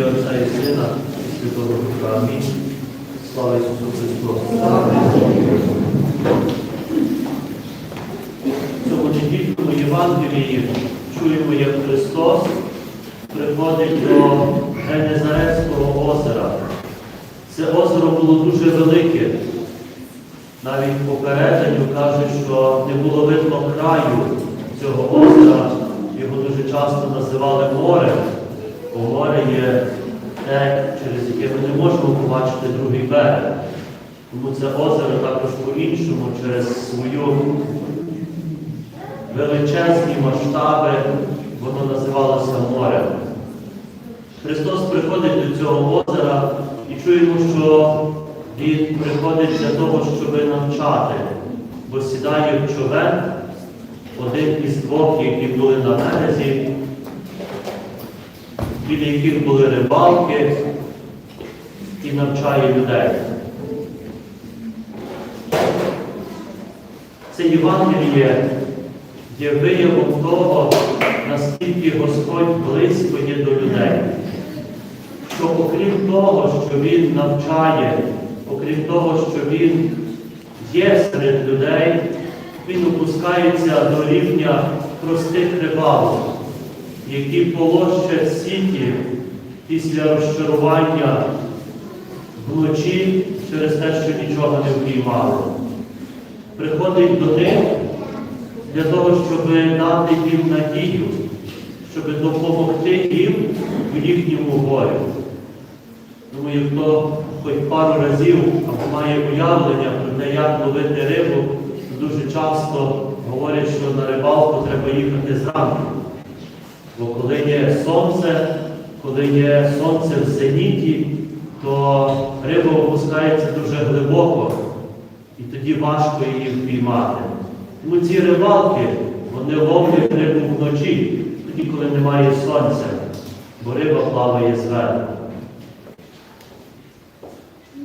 ім'я Отця і Сина і Святого Духа. Амінь. Слава Ісусу Христу. В цьому недільному Євангелії чуємо, як Христос приходить до Генезарецького озера. Це озеро було дуже велике. Навіть попередженню кажуть, що не було видно краю цього озера. Його дуже часто називали море, бо море є те, через яке ми не можемо побачити другий берег. Тому це озеро також по-іншому через свою величезні масштаби, воно називалося морем. Христос приходить до цього озера і чуємо, що Він приходить для того, щоб навчати, бо сідає в човен один із двох, які були на березі, біля яких були рибалки, і навчає людей. Це Євангеліє є виявом того, наскільки Господь близько є до людей. Що окрім того, що Він навчає, окрім того, що Він є серед людей, Він опускається до рівня простих рибалок, які полощать сіті після розчарування вночі через те, що нічого не впіймали. Приходить до них для того, щоб дати їм надію, щоб допомогти їм у їхньому горі. Думаю, хто хоч пару разів або має уявлення про те, як ловити рибу, дуже часто говорять, що на рибалку треба їхати зранку. Бо коли є сонце, коли є сонце в зеніті, то риба опускається дуже глибоко, і тоді важко її впіймати. Тому ці рибалки, вони ловлять рибу вночі, тоді, коли немає сонця, бо риба плаває зверху.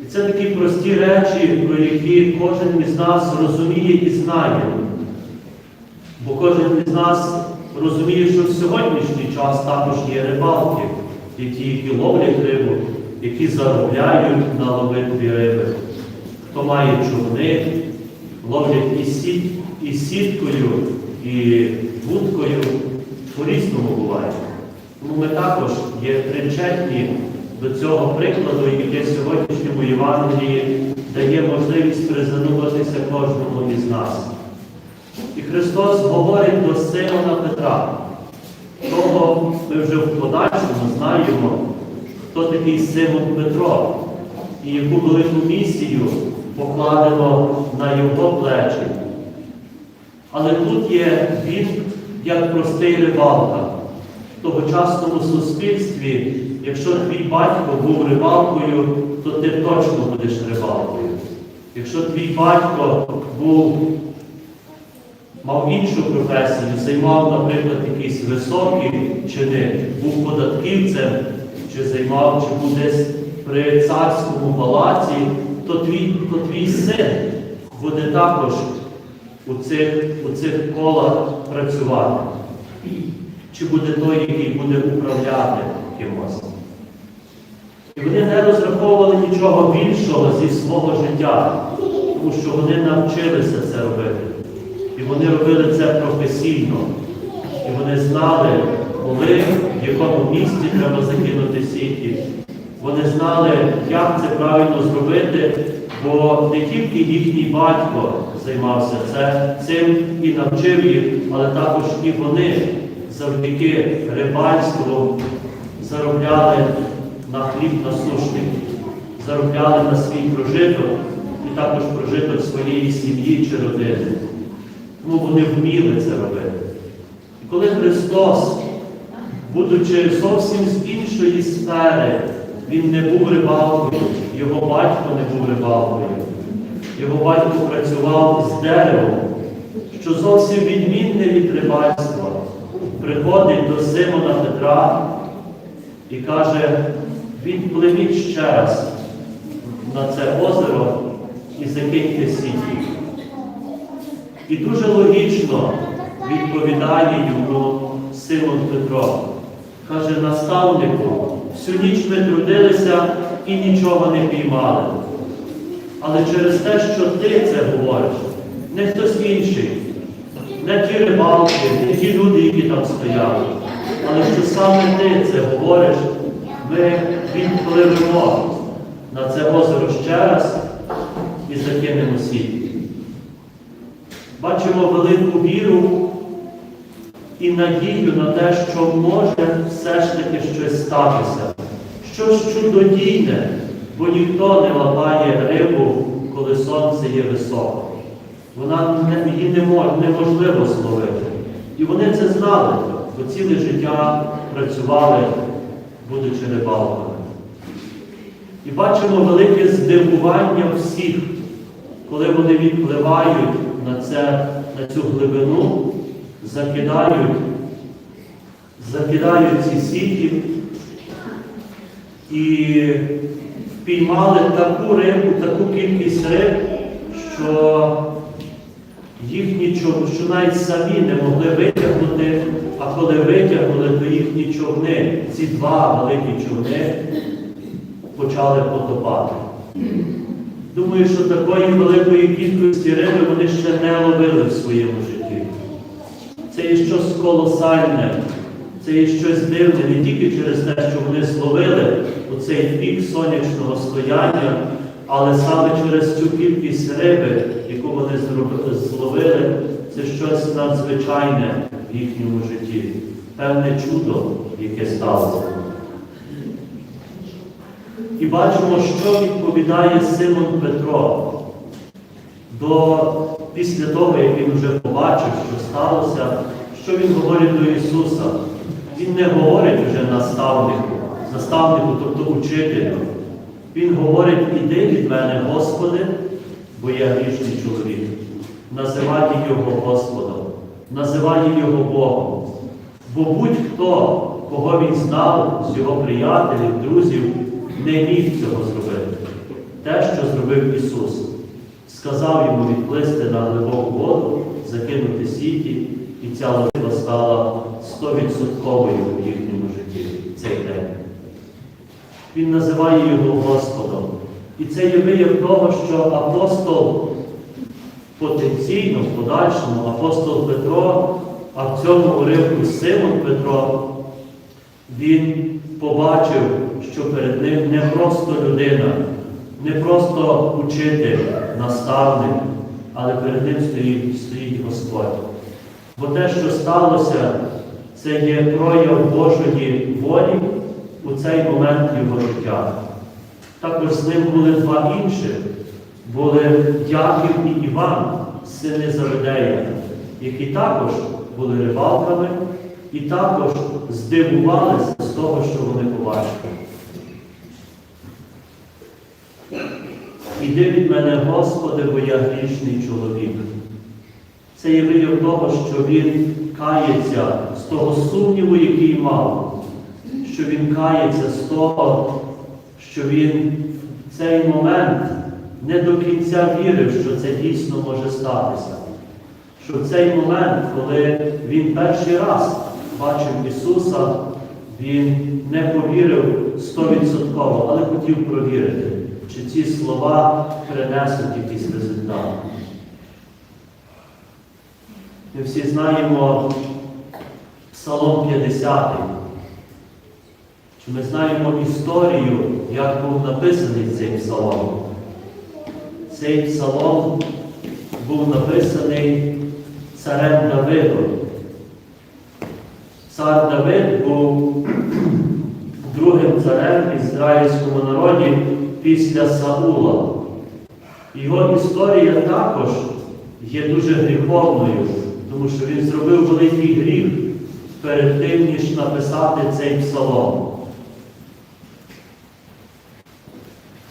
І це такі прості речі, про які кожен із нас розуміє і знає. Бо кожен із нас розуміє, що в сьогоднішній час також є рибалки, які, які ловлять рибу, які заробляють на ловитві риби. Хто має човни, ловлять і, сіт, і сіткою, і вудкою, по-різному буває. Тому ми також є причетні до цього прикладу, яке в сьогоднішньому Євангелії дає можливість призадуматися кожному із нас. І Христос говорить до Симона Петра. Того ми вже в подальшому знаємо, хто такий Симон Петро і яку велику місію покладено на його плечі. Але тут є він як простий рибалка. В тогочасному суспільстві, якщо твій батько був рибалкою, то ти точно будеш рибалкою. Якщо твій батько був, мав іншу професію, займав, наприклад, якийсь високий чини, був податківцем, чи займав, чи був десь при царському палаці, то твій, то твій син буде також у цих, у цих колах працювати. Чи буде той, який буде управляти кимось. І вони не розраховували нічого більшого зі свого життя, тому що вони навчилися це робити. І вони робили це професійно. І вони знали, коли, в якому місці треба закинути сіті. Вони знали, як це правильно зробити, бо не тільки їхній батько займався це, цим і навчив їх, але також і вони завдяки рибальству заробляли на хліб насушний, заробляли на свій прожиток і також прожиток своєї сім'ї чи родини. Тому вони вміли це робити. І коли Христос, будучи зовсім з іншої сфери, Він не був рибалкою, його батько не був рибалкою. Його батько працював з деревом, що зовсім відмінне від рибальства. Приходить до Симона Петра і каже, відпливіть ще раз на це озеро і закиньте сіті. І дуже логічно відповідає йому Симон Петро. Каже, наставнику, Всю ніч ми трудилися і нічого не піймали. Але через те, що ти це говориш, не хтось інший, не ті рибалки, не ті люди, які там стояли, але що саме ти це говориш, ми відпливемо на це озеро ще раз і закинемо сіть. Бачимо велику віру і надію на те, що може все ж таки щось статися, щось чудодійне, бо ніхто не лапає рибу, коли сонце є високо. Вона її не мож, неможливо зловити. І вони це знали, бо ціле життя працювали, будучи рибалками. І бачимо велике здивування всіх, коли вони відпливають на, це, на цю глибину, закидають, закидають ці сіті і впіймали таку рибу, таку кількість риб, що їхні човни, що навіть самі не могли витягнути, а коли витягнули, то їхні човни, ці два великі човни, почали потопати. Думаю, що такої великої кількості риби вони ще не ловили в своєму житті. Це є щось колосальне, це є щось дивне не тільки через те, що вони зловили у цей пік сонячного стояння, але саме через цю кількість риби, яку вони зловили, це щось надзвичайне в їхньому житті, певне чудо, яке сталося. І бачимо, що відповідає Симон Петро до, після того, як він вже побачив, що сталося, що він говорить до Ісуса. Він не говорить вже наставнику, наставнику, тобто учителю. Він говорить, іди від мене, Господи, бо я грішний чоловік. Називає його Господом, називає його Богом. Бо будь-хто, кого він знав з його приятелів, друзів, не міг цього зробити. Те, що зробив Ісус. Сказав йому відплисти на глибоку воду, закинути сіті, і ця лодка стала стовідсотковою в їхньому житті цей день. Він називає його Господом. І це є вияв того, що апостол потенційно, в подальшому, апостол Петро, а в цьому уривку Симон Петро, він побачив, що перед ним не просто людина, не просто учитель, наставник, але перед ним стоїть, стоїть Господь. Бо те, що сталося, це є прояв Божої волі у цей момент його життя. Також з ним були два інші, були Яків і Іван, сини Заведея, які також були рибалками і також здивувалися того, що вони побачили. Іди від мене, Господи, бо я грішний чоловік. Це є вияв того, що він кається з того сумніву, який мав, що він кається з того, що він в цей момент не до кінця вірив, що це дійсно може статися. Що в цей момент, коли він перший раз бачив Ісуса, він не повірив стовідсотково, але хотів провірити, чи ці слова принесуть якийсь результат. Ми всі знаємо Псалом 50. Чи ми знаємо історію, як був написаний цей псалом? Цей псалом був написаний царем Давидом. Цар Давид був другим царем в ізраїльському народі після Саула. Його історія також є дуже гріховною, тому що він зробив великий гріх перед тим, ніж написати цей псалом.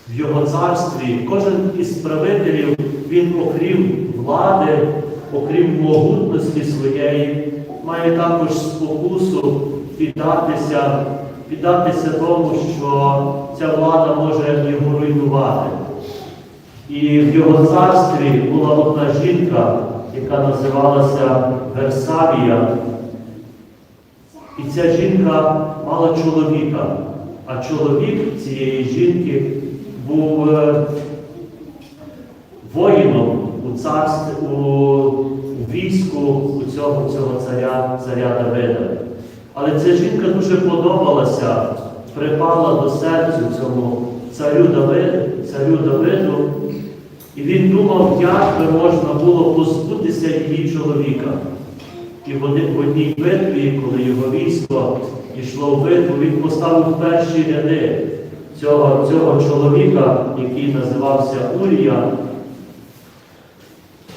В його царстві кожен із правителів, він, окрім влади, окрім могутності своєї, має також спокусу піддатися, піддатися тому, що ця влада може його руйнувати. І в його царстві була одна жінка, яка називалася Версавія. І ця жінка мала чоловіка, а чоловік цієї жінки був е, воїном у царстві, у, у війську у цього, цього царя, царя Давида. Але ця жінка дуже подобалася, припала до серцю цьому царю Давиду, царю Давиду, і він думав, як би можна було позбутися її чоловіка. І в одній- битві, коли його військо йшло в битву, він поставив перші ряди цього, цього чоловіка, який називався Урія.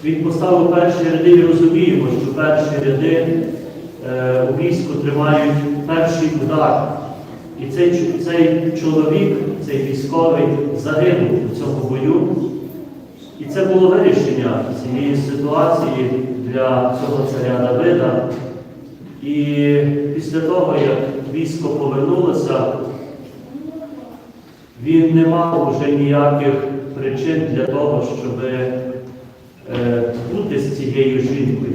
Він поставив перші ряди і розуміємо, що перші ряди е, у війську тримають перший удар. І цей, цей чоловік, цей військовий загинув у цьому бою. І це було вирішення цієї ситуації для цього царя Давида. І після того, як військо повернулося, він не мав вже ніяких причин для того, щоб е, бути з цією жінкою.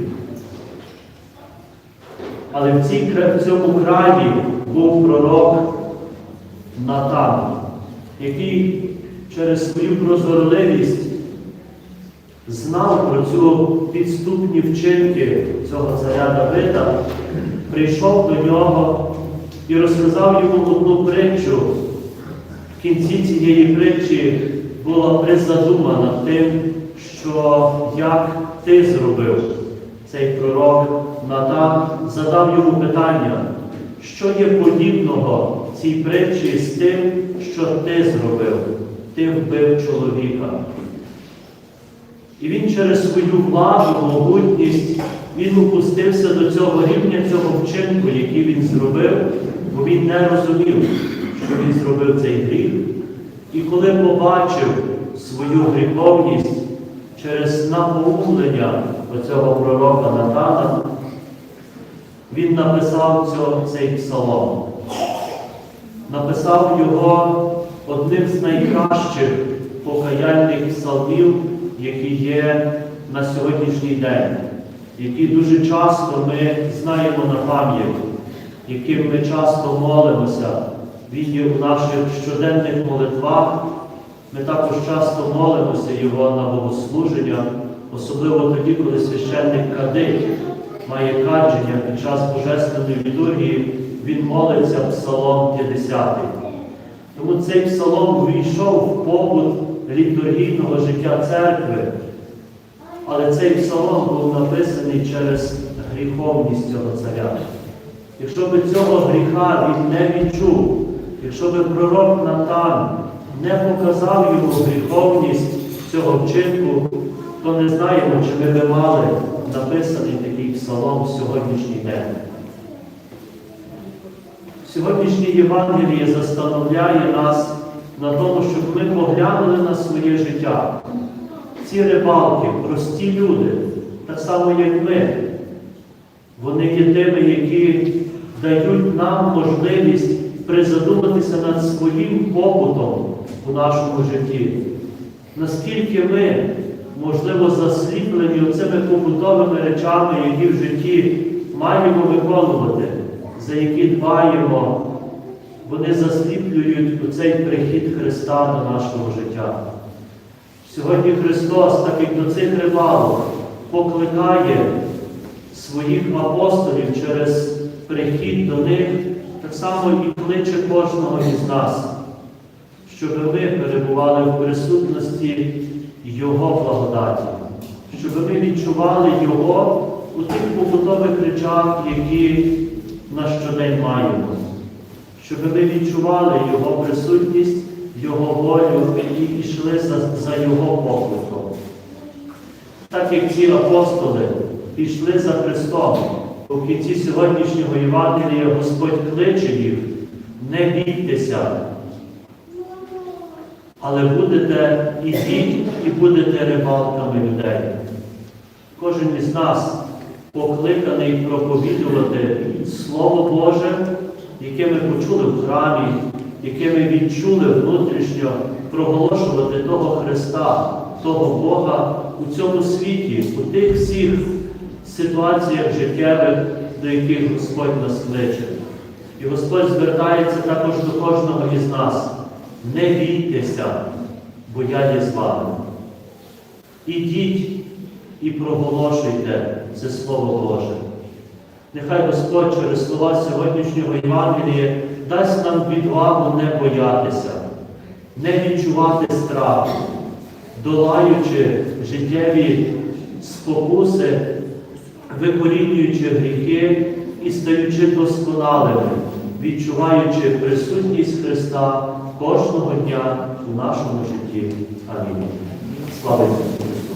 Але в, цій, в цьому краї був пророк Натан, який через свою прозорливість знав про цю підступні вчинки цього царя Давида, прийшов до нього і розказав йому одну притчу. В кінці цієї притчі була призадума над тим, що як ти зробив цей пророк Натан, задав йому питання, що є подібного в цій притчі з тим, що ти зробив, ти вбив чоловіка. І він через свою владу, могутність, він опустився до цього рівня, цього вчинку, який він зробив, бо він не розумів, що він зробив цей гріх. І коли побачив свою гріховність через напоумлення оцього пророка Натана, він написав цей псалом. Написав його одним з найкращих покаяльних псалмів, які є на сьогоднішній день, які дуже часто ми знаємо на пам'ять, яким ми часто молимося. Він є в наших щоденних молитвах. Ми також часто молимося його на богослуження, особливо тоді, коли священник кадить, має кадження під час Божественної літургії, він молиться Псалом 50. Тому цей псалом увійшов в побут літургійного життя церкви. Але цей псалом був написаний через гріховність цього царя. Якщо би цього гріха він не відчув, якщо би пророк Натан не показав йому гріховність цього вчинку, то не знаємо, чи ми би мали написаний такий псалом в сьогоднішній день. Сьогоднішнє Євангеліє застановляє нас на тому, щоб ми поглянули на своє життя. Ці рибалки, прості люди, так само, як ми, вони є тими, які дають нам можливість призадуматися над своїм побутом у нашому житті. Наскільки ми, можливо, засліплені оцими побутовими речами, які в житті маємо виконувати, за які дбаємо, вони засліплюють у цей прихід Христа до нашого життя. Сьогодні Христос, так як до цих рибалок, покликає своїх апостолів через прихід до них, так само і кличе кожного із нас, щоб ми перебували в присутності Його благодаті, щоб ми відчували Його у тих побутових речах, які на щодень маємо, щоб ми відчували Його присутність, Його волю і йшли за, за Його покликом. Так як ці апостоли пішли за Христом, у кінці сьогоднішнього Євангелія Господь кличе їх, не бійтеся, але будете ідіть і будете рибалками людей. Кожен із нас покликаний проповідувати Слово Боже, яке ми почули в храмі, яке ми відчули внутрішньо, проголошувати того Христа, того Бога у цьому світі, у тих всіх ситуаціях життєвих, до яких Господь нас кличе. І Господь звертається також до кожного із нас. Не бійтеся, бо я є з вами. Ідіть і проголошуйте це Слово Боже. Нехай Господь через слова сьогоднішнього Євангелія дасть нам відвагу не боятися, не відчувати страх, долаючи життєві спокуси, викорінюючи гріхи і стаючи досконалими, відчуваючи присутність Христа кожного дня у нашому житті. Амінь. Слава Ісусу Христу!